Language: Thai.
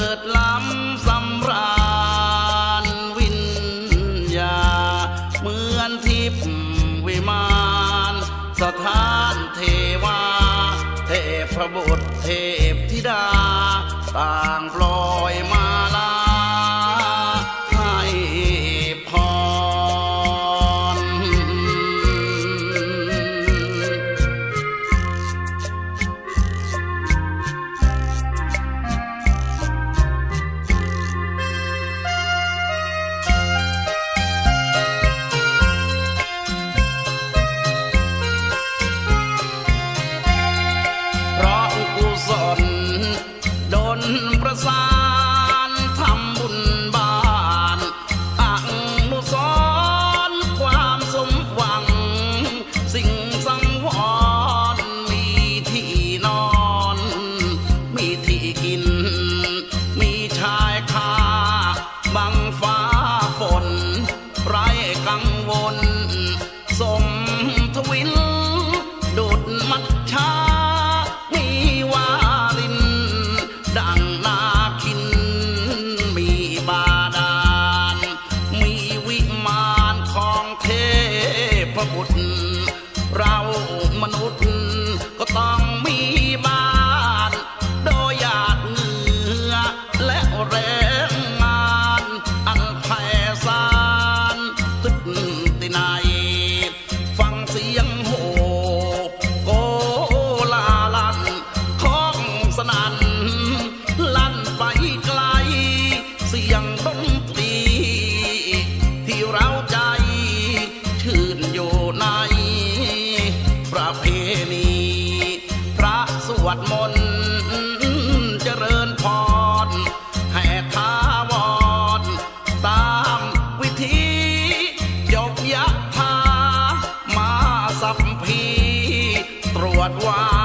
เลิศล้ำสำราญวิญญาเหมือนทิพวิมานสถานเทวา เทพบุตรเทพธิดา ต่างปล as I พระบุตรเรามนุษย์ วดมนต์เจริญพรแห่ทาวรตามวิธียกยะทามาสัมพีตรวจว่า